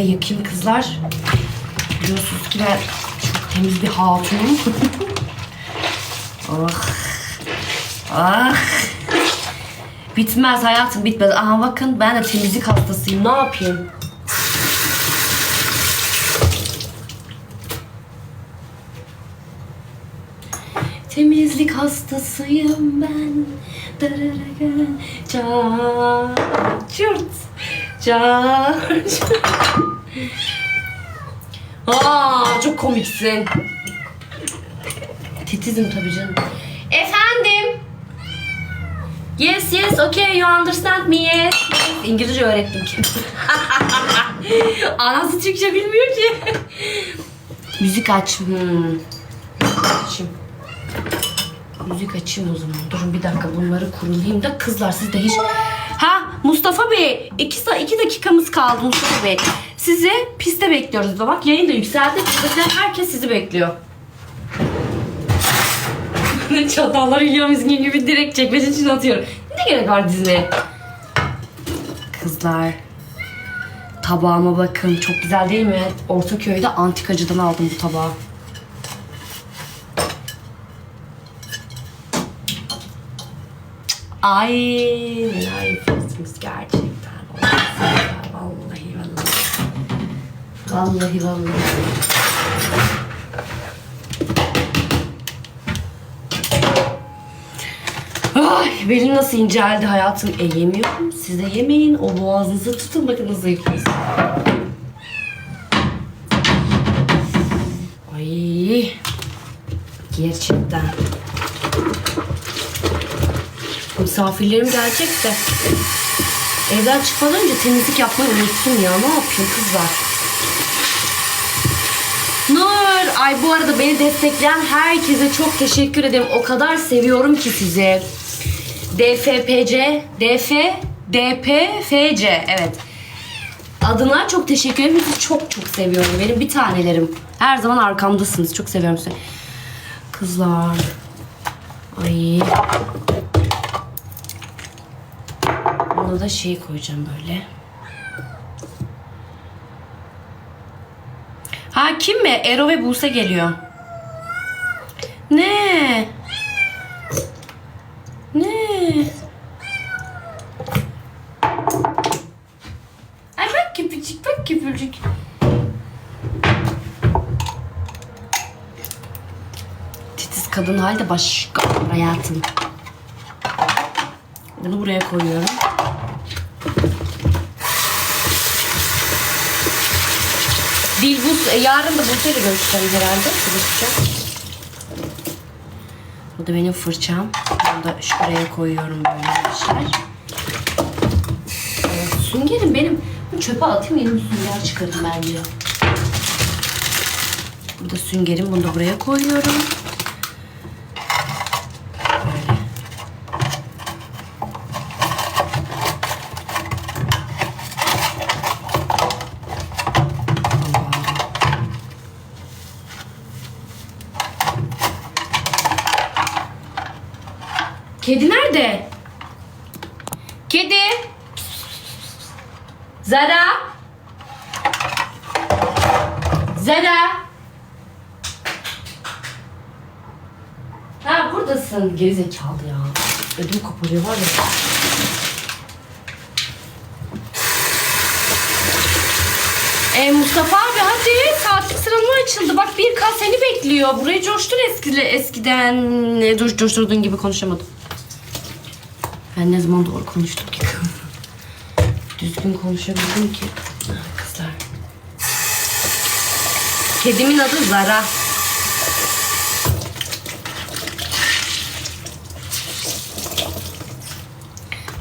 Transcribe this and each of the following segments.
de yakayım kızlar. Biliyorsunuz ki ben çok temiz bir hatunum. ah. Ah. Bitmez hayatım bitmez. Aha bakın ben de temizlik hastasıyım. Ne yapayım? Temizlik hastasıyım ben. Dararara, Car, çurt. Aa, çok komiksin. Titizim tabii canım. Efendim? Yes yes okay you understand me yes. İngilizce öğrettim ki. Anası Türkçe bilmiyor ki. Müzik aç. Hmm. Açayım. Müzik açayım o zaman. Durun bir dakika bunları kurulayım da kızlar siz de hiç... Ha Mustafa Bey iki, iki dakikamız kaldı Mustafa Bey. Sizi piste bekliyoruz. Bak yayın da yükseldi. Bizde herkes sizi bekliyor. Çatalları yiyorum üzgün gibi direkt çekmece için atıyorum. Ne gerek var dizine? Kızlar. Tabağıma bakın. Çok güzel değil mi? Ortaköy'de antikacıdan aldım bu tabağı. Ay neler yapıyorsunuz gerçekten. Vallahi vallahi. Vallahi vallahi. Ay belim nasıl inceldi hayatım. E yemiyorum. Siz de yemeyin. O boğazınızı tutun bakın nasıl yapıyorsun. Ay. Gerçekten. Misafirlerim gelecek de. Evden çıkmadan önce temizlik yapmayı unuttum ya. Ne yapayım kızlar? Ay bu arada beni destekleyen herkese çok teşekkür ederim. O kadar seviyorum ki sizi. DFPC, DF, DPFC, evet. Adına çok teşekkür ederim. Sizi çok çok seviyorum. Benim bir tanelerim. Her zaman arkamdasınız. Çok seviyorum sizi. Kızlar. Ay. Ona da şey koyacağım böyle. Ha kim mi? Ero ve Buse geliyor. Ne? Ne? Ay bak küpücük bak küpücük. Titiz kadın halde başka hayatım. Bunu buraya koyuyorum. Dilbus, e, yarın da Buse ile görüşeceğim herhalde. Görüşeceğim. Bu da benim fırçam. Bunu da şuraya koyuyorum böyle arkadaşlar. Evet, süngerim benim. Bu çöpe atayım yeni sünger çıkarım bence. Burada süngerim. Bunu da buraya koyuyorum. Böyle. Kedi nerede? Kedi. Zara. Zara. Ha buradasın. Gerizekalı ya. Ödüm koparıyor var ya. E, Mustafa abi hadi saatlik sıralama açıldı. Bak bir k seni bekliyor. Burayı coştur eskile, eskiden. Coş, coşturduğun gibi konuşamadım. Ben ne zaman doğru konuştum ki kız? Düzgün konuşabildim ki. Kızlar. Kedimin adı Zara.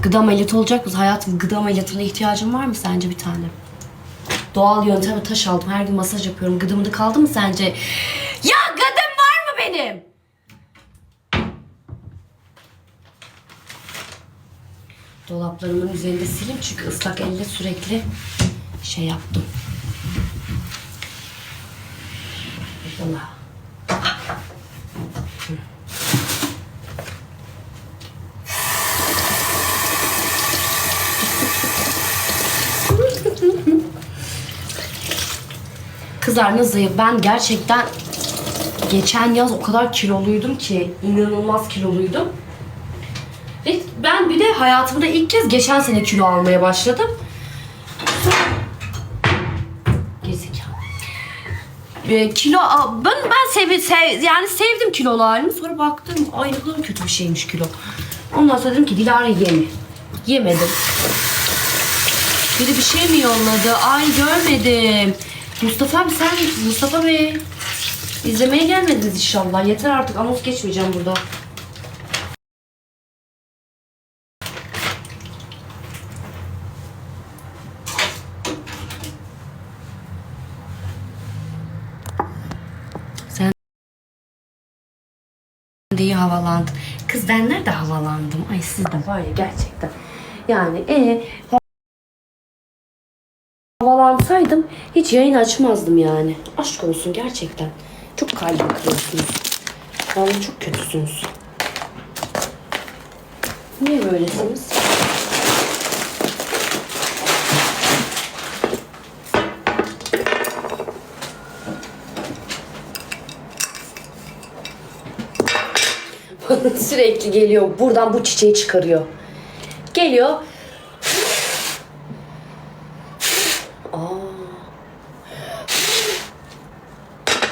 Gıda ameliyatı olacak mı? Hayatım gıda ameliyatına ihtiyacın var mı sence bir tane? Doğal yöntemle taş aldım. Her gün masaj yapıyorum. Gıdımda kaldı mı sence? Ya gıdım var mı benim? Dolaplarımın üzerinde sileyim çünkü ıslak elle sürekli şey yaptım. Allah. Kızlar nasıl? Ben gerçekten geçen yaz o kadar kiloluydum ki inanılmaz kiloluydum. Ve ben bir de hayatımda ilk kez geçen sene kilo almaya başladım. Gerizekalı. Ee, kilo ben ben sev, sev yani sevdim kilolu halimi. Sonra baktım ay ne kadar kötü bir şeymiş kilo. Ondan sonra dedim ki Dilara yeme. Yemedim. Biri bir şey mi yolladı? Ay görmedim. Mustafa abi sen Mustafa Bey izlemeye gelmediniz inşallah. Yeter artık anons geçmeyeceğim burada. De iyi havalandın. Kız ben nerede havalandım? Ay siz de var ya gerçekten. Yani e havalansaydım hiç yayın açmazdım yani. Aşk olsun gerçekten. Çok kalbim kırıyorsunuz. Vallahi çok kötüsünüz. Niye böylesiniz? Sürekli geliyor. Buradan bu çiçeği çıkarıyor. Geliyor.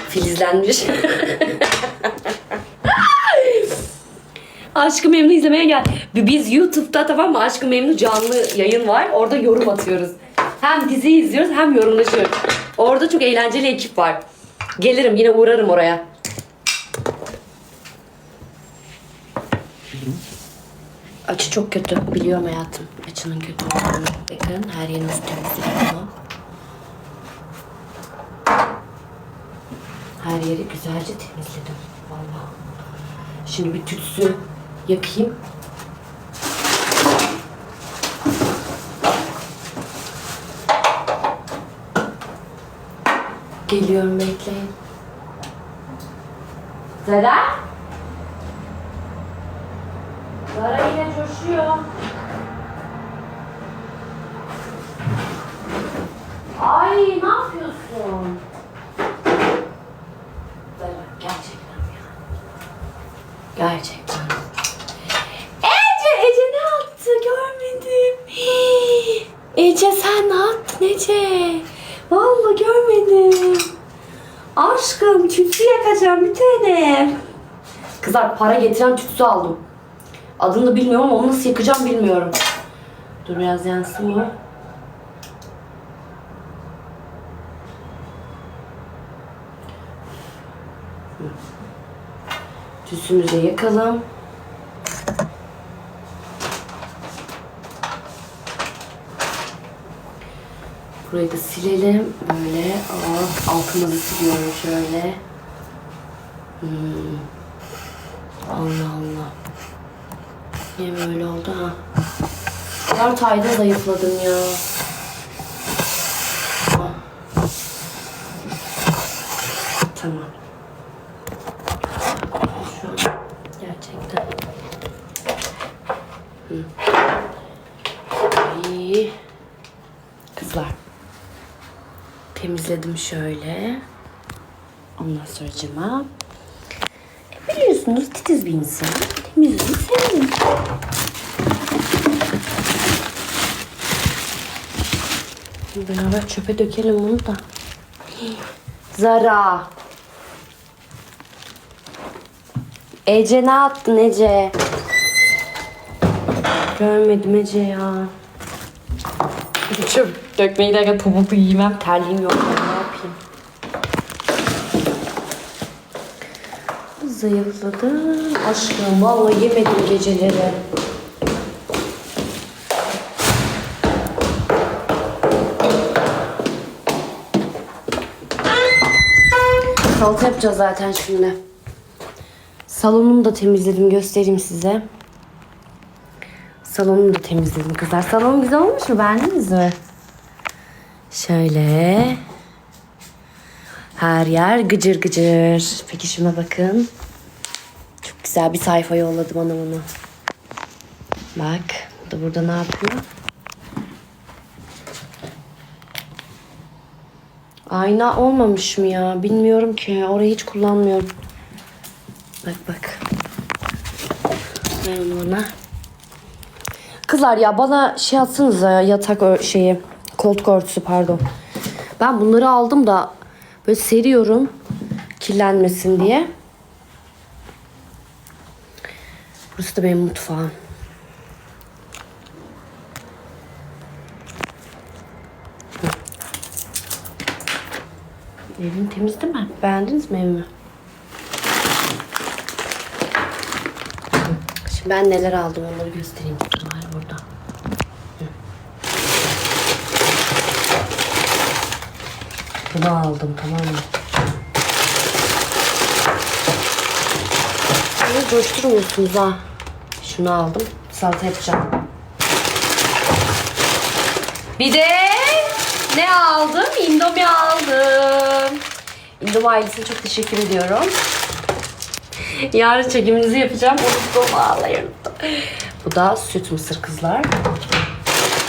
Filizlenmiş. Aşkı Memnu izlemeye gel. Biz YouTube'da tamam mı Aşkı Memnu canlı yayın var. Orada yorum atıyoruz. Hem diziyi izliyoruz hem yorumlaşıyoruz. Orada çok eğlenceli ekip var. Gelirim yine uğrarım oraya. Açı çok kötü. Biliyorum hayatım. Açının kötü olduğunu. Bakın her yeriniz temizledim. Her yeri güzelce temizledim. Vallahi. Şimdi bir tütsü yakayım. Geliyorum bekleyin. Zara? Zara yine coşuyor. Ay ne yapıyorsun? Zara gerçekten ya. Gerçekten. Ece, Ece ne attı görmedim. Ece sen ne attın Ece? Vallahi görmedim. Aşkım tütsü yakacağım bir tane. Kızlar para getiren tütsü aldım. Adını bilmiyorum ama onu nasıl yakacağım bilmiyorum. Dur biraz yansın mı? Tütsümüzü yakalım. Burayı da silelim. Böyle Aa, altımızı siliyorum şöyle. Hmm. Allah Allah. Niye böyle oldu ha? 4 ayda zayıfladım ya. Tamam. Şu an gerçekten. İyi. Kızlar. Temizledim şöyle. Ondan sonra cama. Biliyorsunuz titiz bir insan. Temizliği sevdim. Beraber çöpe dökelim bunu da. Zara. Ece ne yaptın Ece? Görmedim Ece ya. Çöp dökmeyi derken topuklu giymem. Terliğim yok. Ne yapayım? Zayıfladım. Aşkım vallahi yemedim geceleri. Salata yapacağız zaten şimdi. Salonumu da temizledim göstereyim size. Salonumu da temizledim kızlar. Salonum güzel olmuş mu? Beğendiniz mi? Şöyle. Her yer gıcır gıcır. Peki şuna bakın. Güzel bir sayfa yolladım ona bunu. Bak. Bu da burada ne yapıyor? Ayna olmamış mı ya? Bilmiyorum ki. Orayı hiç kullanmıyorum. Bak bak. Onu bana. Kızlar ya bana şey atsanıza ya yatak şeyi. Koltuk örtüsü pardon. Ben bunları aldım da böyle seriyorum. Kirlenmesin diye. Burası da benim mutfağım. Evin temiz değil mi? Beğendiniz mi evimi? Şimdi ben neler aldım onları göstereyim. Var burada. Bunu aldım tamam mı? Beni coşturmuyorsunuz ha. Şunu aldım. Salata yapacağım. Bir de ne aldım? Indomie aldım. Indomie ailesine çok teşekkür ediyorum. Yarın çekiminizi yapacağım. Vallahi unuttum. Bu da süt mısır kızlar.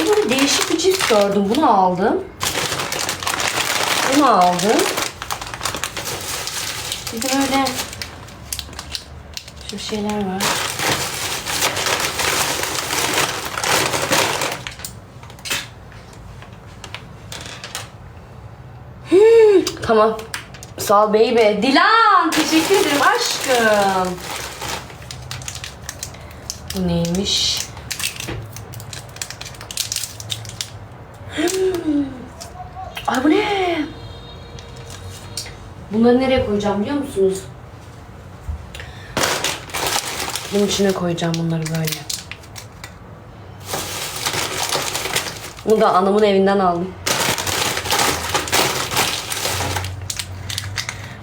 Bir böyle değişik bir cips gördüm. Bunu aldım. Bunu aldım. Bir de böyle şu şeyler var. Hmm, tamam. Sağ ol baby. Dilan teşekkür ederim aşkım. Bu neymiş? Hmm. Ay bu ne? Bunları nereye koyacağım biliyor musunuz? Bunun içine koyacağım bunları böyle. Bunu da anamın evinden aldım.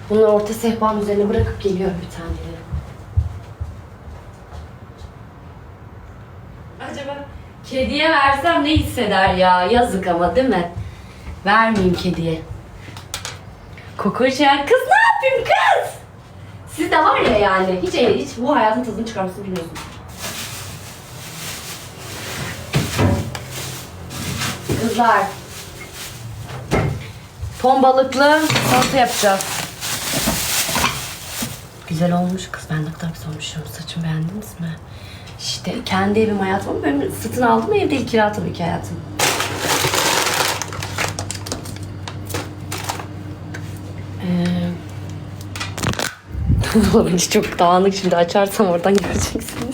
Bunları orta sehpanın üzerine bırakıp geliyorum bir taneleri. Acaba kediye versem ne hisseder ya? Yazık ama değil mi? Vermeyeyim kediye. Kokoşer kız ne yapayım kız? Siz de var ya yani hiç hiç bu hayatın tadını çıkarmasını bilmiyorsunuz. Kızlar. Ton balıklı salata yapacağız. Güzel olmuş kız. Ben ne kadar güzel olmuşum. Saçımı beğendiniz mi? İşte kendi evim hayatım ama benim satın aldım ev değil kira tabii ki hayatım. Dolabın çok dağınık şimdi açarsam oradan göreceksiniz.